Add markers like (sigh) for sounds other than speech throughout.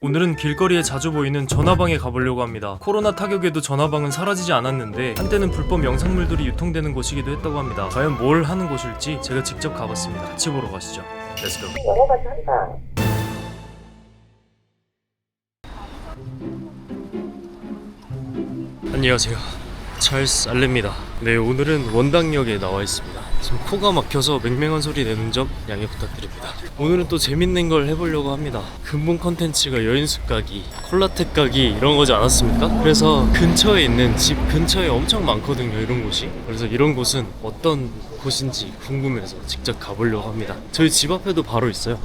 오늘은 길거리에 자주 보이는 전화방에 가보려고 합니다. 코로나 타격에도 전화방은 사라지지 않았는데 한때는 불법 영상물들이 유통되는 곳이기도 했다고 합니다. 과연 뭘 하는 곳일지 제가 직접 가봤습니다. 같이 보러 가시죠. 한다. 안녕하세요. 찰스 알레입니다. 네, 오늘은 원당역에 나와 있습니다. 지금 코가 막혀서 맹맹한 소리 내는 점 양해 부탁드립니다. 오늘은 또 재밌는 걸 해보려고 합니다. 근본 컨텐츠가 여인숙 가기, 콜라텍 가기 이런 거지 않았습니까? 그래서 근처에 있는 집 근처에 엄청 많거든요, 이런 곳이. 그래서 이런 곳은 어떤 곳인지 궁금해서 직접 가보려고 합니다. 저희 집 앞에도 바로 있어요.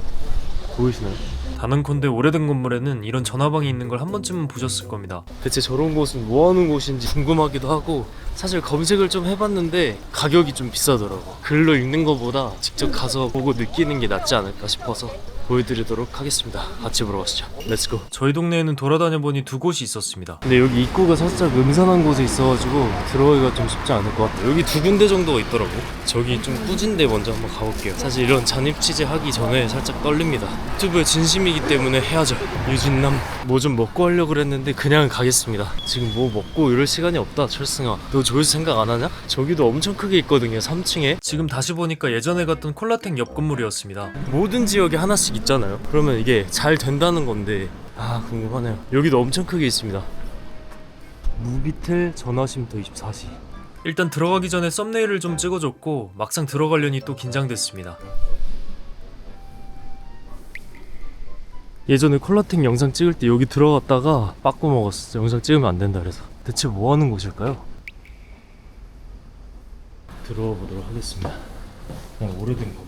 보이시나요? 단언컨대 오래된 건물에는 이런 전화방이 있는 걸 한 번쯤은 보셨을 겁니다. 대체 저런 곳은 뭐 하는 곳인지 궁금하기도 하고 사실 검색을 좀 해봤는데 가격이 좀 비싸더라고. 글로 읽는 것보다 직접 가서 보고 느끼는 게 낫지 않을까 싶어서 보여드리도록 하겠습니다. 같이 보러 가시죠. 렛츠고. 저희 동네에는 돌아다녀 보니 두 곳이 있었습니다. 근데 여기 입구가 살짝 음산한 곳에 있어가지고 들어가기가 좀 쉽지 않을 것 같아요. 여기 두 군데 정도가 있더라고. 저기 좀 꾸진데 먼저 한번 가볼게요. 사실 이런 잔입 취재 하기 전에 살짝 떨립니다. 유튜브에 진심이기 때문에 해야죠. 유진남 뭐 좀 먹고 하려고 그랬는데 그냥 가겠습니다. 지금 뭐 먹고 이럴 시간이 없다. 철승아. 너 조회수 생각 안 하냐? 저기도 엄청 크게 있거든요. 3층에. 지금 다시 보니까 예전에 갔던 콜라텍 옆 건물이었습니다. 모든 지역에 하나씩 있잖아요. 그러면 이게 잘 된다는 건데 아 궁금하네요. 여기도 엄청 크게 있습니다. 무비텔 전화쉼터 24시. 일단 들어가기 전에 썸네일을 좀 찍어줬고 막상 들어가려니 또 긴장됐습니다. 예전에 콜라텍 영상 찍을 때 여기 들어갔다가 빠꾸 먹었어. 영상 찍으면 안 된다 그래서. 대체 뭐 하는 곳일까요? 들어가 보도록 하겠습니다. 그냥 오래된 건물.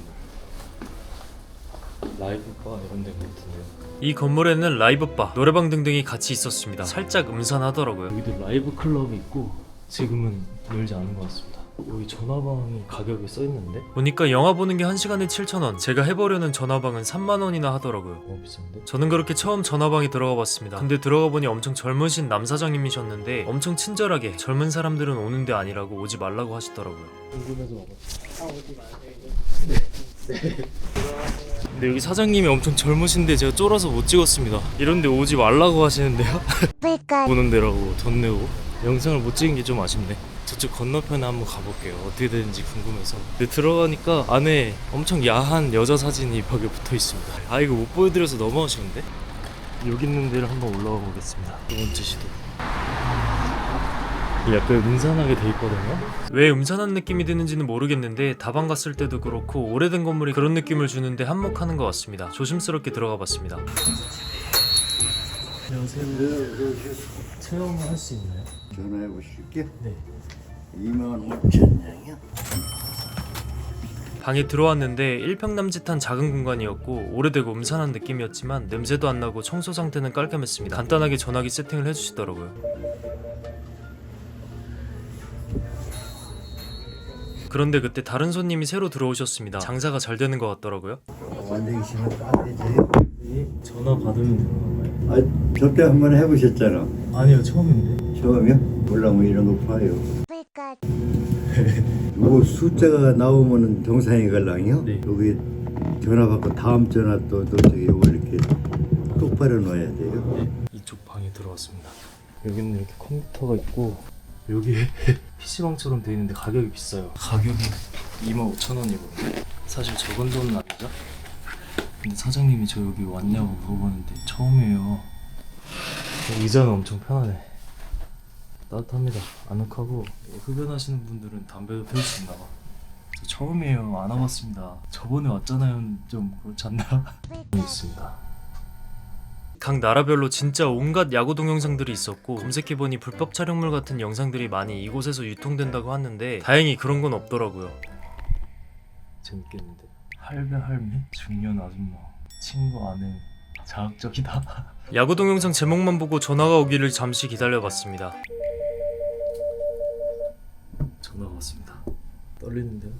라이브 바 이런 데인 것 같은데요. 이 건물에는 라이브 바, 노래방 등등이 같이 있었습니다. 살짝 음산하더라고요. 여기도 라이브 클럽이 있고 지금은 열지 않은 것 같습니다. 여기 전화방이 가격이 써 있는데 보니까 영화 보는 게 1시간에 7,000원. 제가 해보려는 전화방은 3만 원이나 하더라고요. 너무 비싼데? 저는 그렇게 처음 전화방에 들어가 봤습니다. 근데 들어가 보니 엄청 젊으신 남 사장님이셨는데 엄청 친절하게 젊은 사람들은 오는 데 아니라고 오지 말라고 하시더라고요. 궁금해서 와봤어요. 근데 여기 사장님이 엄청 젊으신데 제가 쫄아서 못 찍었습니다. 이런데 오지 말라고 하시는데요? (laughs) 보는 데라고 돈 내고 영상을 못 찍은 게 좀 아쉽네. 저쪽 건너편에 한번 가볼게요. 어떻게 되는지 궁금해서. 근데 들어가니까 안에 엄청 야한 여자 사진이 벽에 붙어 있습니다. 아 이거 못 보여드려서 너무 아쉬운데? 여기 있는 데를 한번 올라가 보겠습니다. 두 번째 시도. 약간 음산하게 돼 있거든요. 왜 음산한 느낌이 드는지는 모르겠는데 다방 갔을 때도 그렇고 오래된 건물이 그런 느낌을 주는데 한몫하는 것 같습니다. 조심스럽게 들어가 봤습니다. 안녕하세요. 체험할 수 있나요? 전화해 보실게. 네. 2만 5천 원이요. 방에 들어왔는데 1평 남짓한 작은 공간이었고 오래되고 음산한 느낌이었지만 냄새도 안 나고 청소 상태는 깔끔했습니다. 간단하게 전화기 세팅을 해주시더라고요. 그런데 그때 다른 손님이 새로 들어오셨습니다. 장사가 잘 되는 것 같더라고요. 완전히시면 빠지지. 전화 받으면 되는 건가요? 아, 저때 한번 해보셨잖아. 아니요 처음인데. 처음이요? 몰라 뭐 이런 거 봐요. 요거 (laughs) 숫자가 나오면은 정상이 갈랑이요. 네. 여기 전화 받고 다음 전화 또, 또 저기 요거 이렇게 똑바로 넣어야 돼요. 이쪽 방에 들어왔습니다. 여기는 이렇게 컴퓨터가 있고 여기에 (laughs) PC방처럼 돼 있는데 가격이 비싸요. 가격이 25,000원이거든요. 사실 적은 돈은 아니죠. 근데 사장님이 저 여기 왔냐고 물어보는데 처음이에요. 의자는 엄청 편하네. 따뜻합니다. 아늑하고 흡연하시는 분들은 담배도 피울 수 있나 봐. 저 처음이에요. 안 와봤습니다. 저번에 왔잖아요. 좀 그렇지 않나? (laughs) 있습니다. 각 나라별로 진짜 온갖 야구 동영상들이 있었고 검색해보니 불법 촬영물 같은 영상들이 많이 이곳에서 유통된다고 하는데 다행히 그런 건 없더라고요. 재밌겠는데. 할배 할매 중년 아줌마 친구 아내 자극적이다. (laughs) 야구 동영상 제목만 보고 전화가 오기를 잠시 기다려봤습니다. 전화가 왔습니다. 떨리는데요?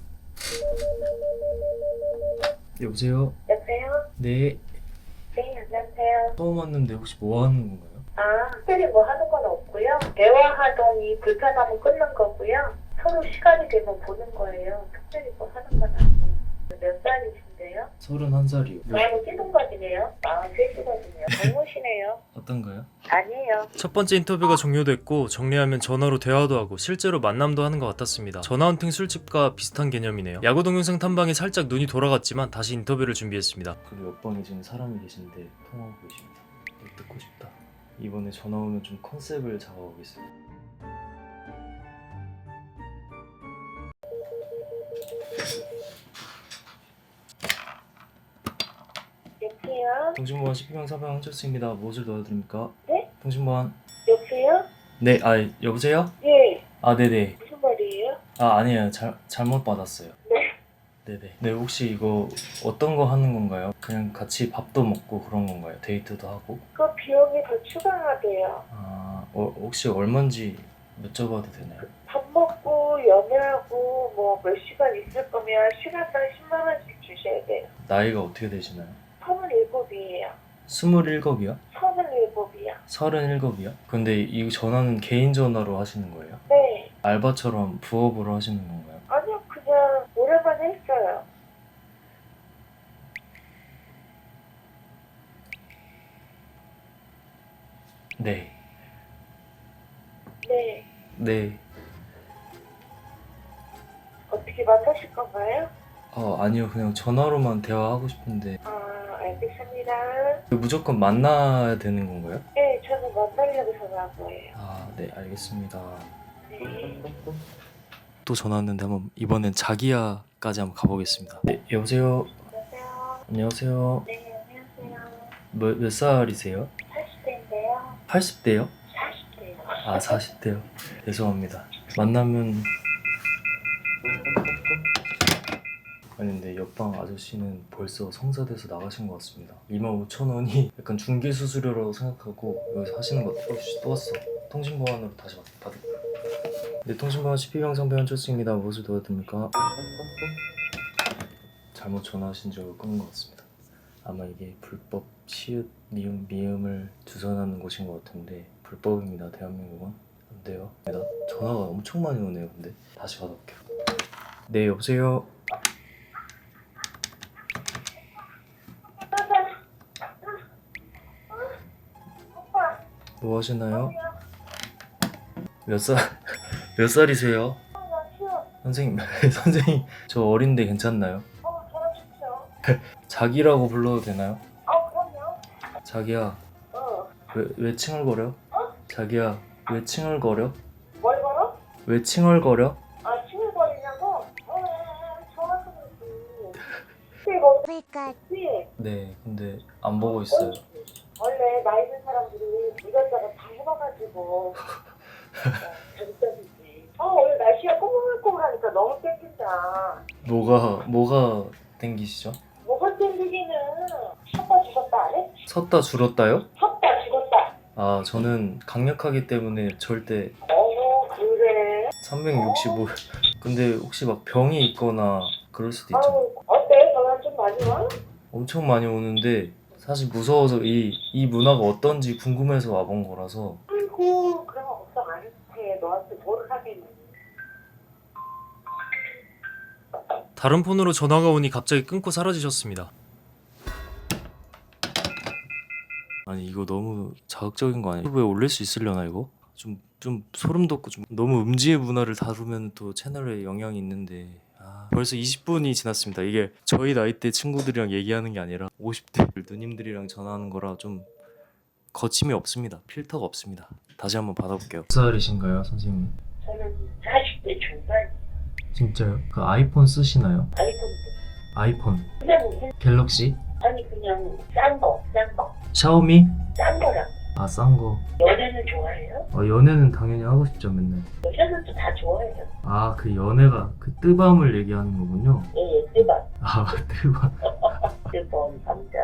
여보세요? 여보세요? 네 네, 안녕하세요. 처음 왔는데 혹시 뭐 하는 건가요? 아, 특별히 뭐 하는 건 없고요. 대화하더니 불편하면 끊는 거고요. 서로 시간이 되면 보는 거예요. 특별히 뭐 하는 건 아니에요. 몇 살이신데요? 되시는데요? 31살이요. 너무 찌동갑이네요. 아, 셋이거든요. 젊으시네요. 어떤가요? 아니에요. 첫 번째 인터뷰가 종료됐고 정리하면 전화로 대화도 하고 실제로 만남도 하는 것 같았습니다. 전화 헌팅 술집과 비슷한 개념이네요. 야구 동영상 탐방에 살짝 눈이 돌아갔지만 다시 인터뷰를 준비했습니다. 그리고 옆방에 지금 사람이 계신데 통화하고 계십니다. 듣고 싶다. 이번에 전화 오면 좀 컨셉을 잡아보겠습니다. 여보세요? 통신보안 12명 사병 황철수입니다. 무엇을 도와드립니까? 네? 통신보안 여보세요? 네, 아 여보세요? 예. 아 네네. 무슨 말이에요? 아 아니에요. 잘 잘못 받았어요. 네. 네네. 네 혹시 이거 어떤 거 하는 건가요? 그냥 같이 밥도 먹고 그런 건가요? 데이트도 하고? 그 비용이 더 추가가 돼요. 아 어, 혹시 얼마인지 여쭤봐도 되나요? 밥 먹고 연애하고 뭐 몇 시간 있을 거면 시간당 10만 원씩 주셔야 돼요. 나이가 어떻게 되시나요? 37이에요. 27이요? 37이요. 37이요? 근데 이 전화는 개인 전화로 하시는 거예요? 네. 알바처럼 부업으로 하시는 건가요? 아니요, 그냥 오랜만에 했어요. 네. 네. 네. 어떻게 만나실 건가요? 어 아니요 그냥 전화로만 대화하고 싶은데 아, 알겠습니다. 무조건 만나야 되는 건가요? 네, 저는 만나려고 전화한 거예요. 아 네 알겠습니다. 네. 또 전화 왔는데 한번 이번엔 자기야까지 한번 가보겠습니다. 네 여보세요. 안녕하세요. 안녕하세요. 네, 안녕하세요. 몇, 몇 살이세요? 40대인데요. 80대요? 40대요. 아 40대요. 죄송합니다. 만나면 아니 근데 옆방 아저씨는 벌써 성사돼서 나가신 것 같습니다. 2만 5천 원이 약간 중개 수수료라고 생각하고 여기서 하시는 거 또, 또 왔어. 통신보안으로 다시 받- 받을게요. 네 통신보안 12병 상배 한철수입니다. 무엇을 도와드립니까? 잘못 전화하신 적을 끊은 것 같습니다. 아마 이게 불법 시읒 미음 미음을 주선하는 곳인 것 같은데 불법입니다. 대한민국은 안 돼요. 나 전화가 엄청 많이 오네요. 근데 다시 받아볼게요. 네 여보세요. 뭐 하시나요? 몇 살? (laughs) 몇 살이세요? 선생님 (laughs) 선생님 저 어린데 괜찮나요? 어, 전화 주세요. 자기라고 불러도 되나요? 어, 그럼요. 자기야 어, 왜, 왜 칭얼거려? 자기야 왜 칭얼거려? 뭘 걸어? 왜 칭얼거려? 아, 칭얼거리냐고? 어, 전화 좀 했지. 이거, 그치? 네 근데 안 보고 있어요. 나이 든 사람들이 이것저것 다 해봐가지고 어. 어 오늘 날씨가 꼬물꼬물하니까 너무 땡긴다. 뭐가 뭐가 땡기시죠? 뭐가 땡기기는 섰다 죽었다 안 해? 섰다 줄었다요? 섰다 죽었다. 아 저는 강력하기 때문에 절대 어 그래. 365 근데 혹시 막 병이 있거나 그럴 수도 있죠 아우 어때? 전화 좀 많이 와? 엄청 많이 오는데 사실 무서워서 이, 이 문화가 어떤지 궁금해서 와본 거라서 아이고 그런 거 걱정 안 돼. 너한테 뭐를 하겠니? 다른 폰으로 전화가 오니 갑자기 끊고 사라지셨습니다 아니 이거 너무 자극적인 거 아니야? 유튜브에 올릴 수 있으려나 이거? 좀, 좀 소름 돋고 좀 너무 음지의 문화를 다루면 또 채널에 영향이 있는데 아, 벌써 20분이 지났습니다 이게 저희 나이 대 친구들이랑 얘기하는 게 아니라 50대 누님들이랑 전화하는 거라 좀 거침이 없습니다 필터가 없습니다 다시 한번 받아볼게요 몇 살이신가요 선생님? 저는 40대 중반 진짜요? 그 아이폰 쓰시나요? 아이폰 아이폰 그냥 무슨 갤럭시? 아니 그냥 싼 거, 싼 거, 샤오미? 싼 거랑 아 싼 거. 연애는 좋아해요? 어, 연애는 당연히 하고 싶죠 맨날. 여자들도 다 좋아해요. 아 그 연애가 그 뜨밤을 얘기하는 거군요. 예, 뜨밤, 아 (laughs) 뜨밤. (laughs) 뜨거운 남자.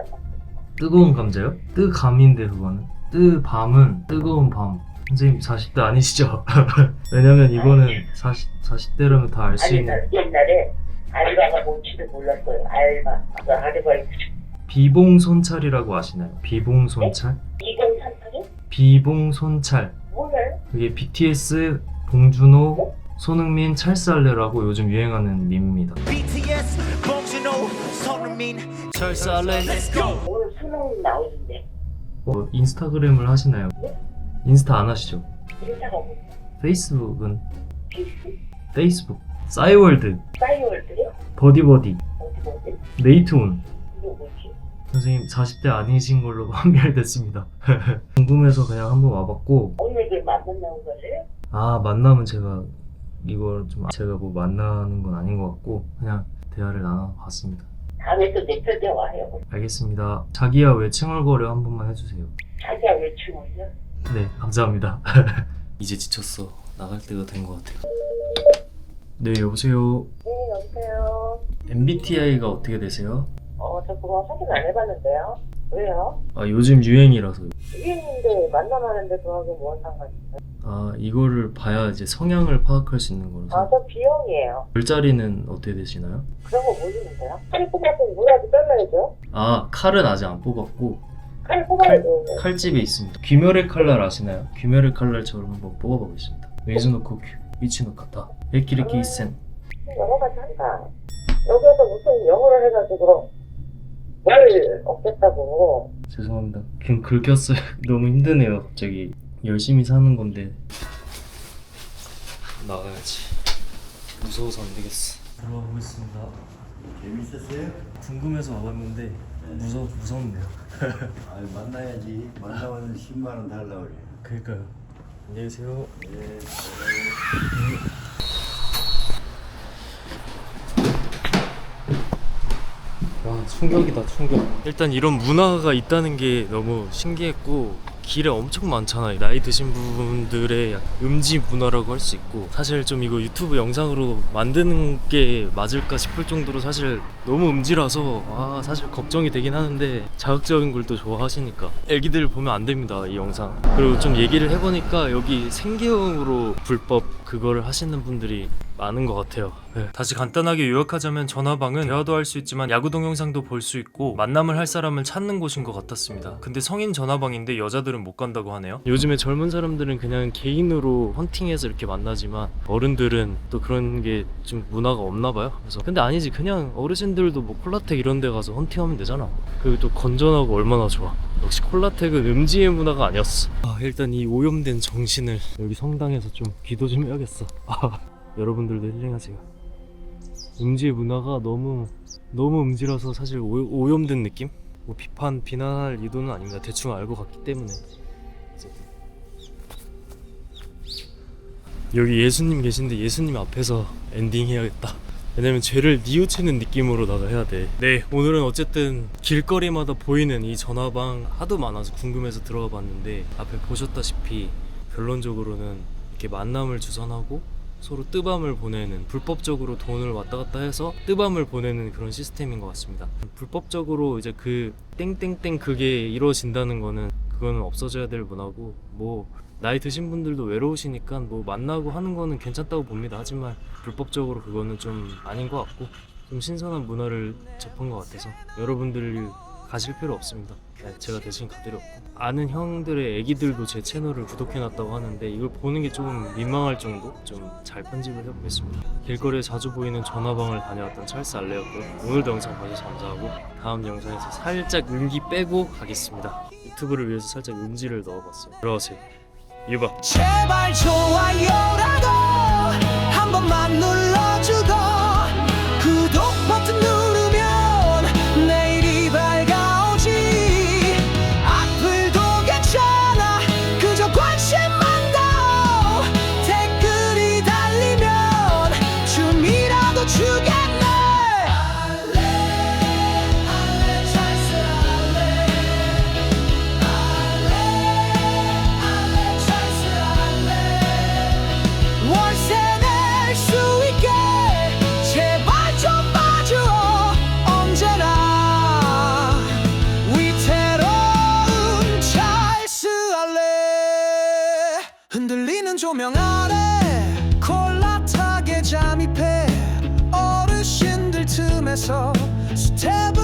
뜨거운 감자요? 뜨감인데 그거는. 뜨밤은 뜨거운 밤. 선생님 40대 아니시죠? (laughs) 왜냐면 이거는 40 40대라면 다 알 수 아니, 있는 옛날에 알바가 뭔지도 몰랐어요. 알바. 그 아르바이트. 비봉 손찰이라고 아시나요? 비봉 손찰? 2038이? 비봉손찰. 그게 BTS 봉준호 손흥민 찰쌀레라고 요즘 유행하는 밈입니다. BTS, 봉준호, 손흥민 알렌 오늘 수능 나오는데 뭐 인스타그램을 하시나요? 인스타 안 하시죠? 인사가 뭐예요? 페이스북은 비스? 페이스북 싸이월드 싸이월드요? 버디버디 뭐지? 네이트온 이거 뭐지? 선생님 40대 아니신 걸로 (laughs) 판별됐습니다. (laughs) 궁금해서 그냥 한번 와봤고. 오늘 그 만나는 거를 아 만나면 제가 이걸 좀 제가 뭐 만나는 건 아닌 것 같고 그냥 대화를 나눠봤습니다. 다음에 또내 편에 와요. 알겠습니다. 자기야 왜 칭얼거려? 한 번만 해주세요. 자기야 왜 춤을요? 네 감사합니다. (laughs) 이제 지쳤어. 나갈 때가 된 것 같아요. 네 여보세요? 네 여보세요. MBTI가 어떻게 되세요? 어 저 그거 확인 안 해봤는데요. 왜요? 아 요즘 유행이라서요 이인데 만남하는데 그하고 뭔 상관이 있어요? 아 이거를 봐야 이제 성향을 파악할 수 있는 거라서 아저 B형이에요. 별자리는 어떻게 되시나요? 그런 거 모르는데요? 칼 뽑아서 뭐라도 잘라야죠. 아 칼은 아직 안 뽑았고 칼 뽑아야 되는데. 칼집에 있습니다 귀멸의 칼날 아시나요? 귀멸의 칼날처럼 한번 뽑아보겠습니다 웨이즈노코 큐 미치노 카타 에키리키 이센 여러 가지 한다. 여기에서 무슨 영어를 해가지고 뭘 얻겠다고. 죄송합니다. 그냥 긁혔어요. (laughs) 너무 힘드네요 갑자기. 열심히 사는 건데. 나가야지. 무서워서 안 되겠어. 들어가 보겠습니다. 재밌었어요? 궁금해서 와봤는데 무서 무섭네요. (laughs) 아 만나야지. 만나면 10만 원 달라고 그래. 그러니까요. 안녕히 계세요. 네. 와 충격이다 충격. 일단 이런 문화가 있다는 게 너무 신기했고 길에 엄청 많잖아요 나이 드신 분들의 약- 음지 문화라고 할 수 있고 사실 좀 이거 유튜브 영상으로 만드는 게 맞을까 싶을 정도로 사실 너무 음지라서 아 사실 걱정이 되긴 하는데 자극적인 걸 또 좋아하시니까. 애기들 보면 안 됩니다 이 영상. 그리고 좀 얘기를 해보니까 여기 생계형으로 불법 그거를 하시는 분들이 많은 것 같아요. 네. 다시 간단하게 요약하자면 전화방은 대화도 할 수 있지만 야구 동영상도 볼 수 있고 만남을 할 사람을 찾는 곳인 것 같았습니다. 근데 성인 전화방인데 여자들은 못 간다고 하네요. 요즘에 젊은 사람들은 그냥 개인으로 헌팅해서 이렇게 만나지만 어른들은 또 그런 게 좀 문화가 없나 봐요. 그래서 근데 아니지 그냥 어르신들도 뭐 콜라텍 이런 데 가서 헌팅하면 되잖아. 그리고 또 건전하고 얼마나 좋아. 역시 콜라텍은 음지의 문화가 아니었어. 아, 일단 이 오염된 정신을 여기 성당에서 좀 기도 좀 해야겠어. 아, 여러분들도 힐링하세요. 음지의 문화가 너무 너무 음지라서 사실 오, 오염된 느낌? 뭐 비판 비난할 의도는 아닙니다. 대충 알고 갔기 때문에. 여기 예수님 계신데 예수님 앞에서 엔딩 해야겠다. 왜냐면 죄를 뉘우치는 느낌으로 나가 해야 돼. 네, 오늘은 어쨌든 길거리마다 보이는 이 전화방 하도 많아서 궁금해서 들어가 봤는데 앞에 보셨다시피 결론적으로는 이렇게 만남을 주선하고 서로 뜨밤을 보내는 불법적으로 돈을 왔다 갔다 해서 뜨밤을 보내는 그런 시스템인 것 같습니다. 불법적으로 이제 그 땡땡땡 그게 이루어진다는 거는 그거는 없어져야 될 문화고 뭐 나이 드신 분들도 외로우시니까 뭐 만나고 하는 거는 괜찮다고 봅니다. 하지만 불법적으로 그거는 좀 아닌 것 같고 좀 신선한 문화를 접한 것 같아서 여러분들 가실 필요 없습니다. 네, 제가 대신 가드렸고 아는 형들의 애기들도 제 채널을 구독해놨다고 하는데 이걸 보는 게 조금 민망할 정도 좀 잘 편집을 해보겠습니다. 길거리에 자주 보이는 전화방을 다녀왔던 찰스 알레였고요. 오늘도 영상 봐주셔서 감사하고 다음 영상에서 살짝 음기 빼고 가겠습니다. 유튜브를 위해서 살짝 음지를 넣어봤어요. 들어가세요. 유바. 제발 좋아요라도 한 번만 눌러 흔들리는 조명 아래 콜라타게 잠입해 어르신들 틈에서 스텝을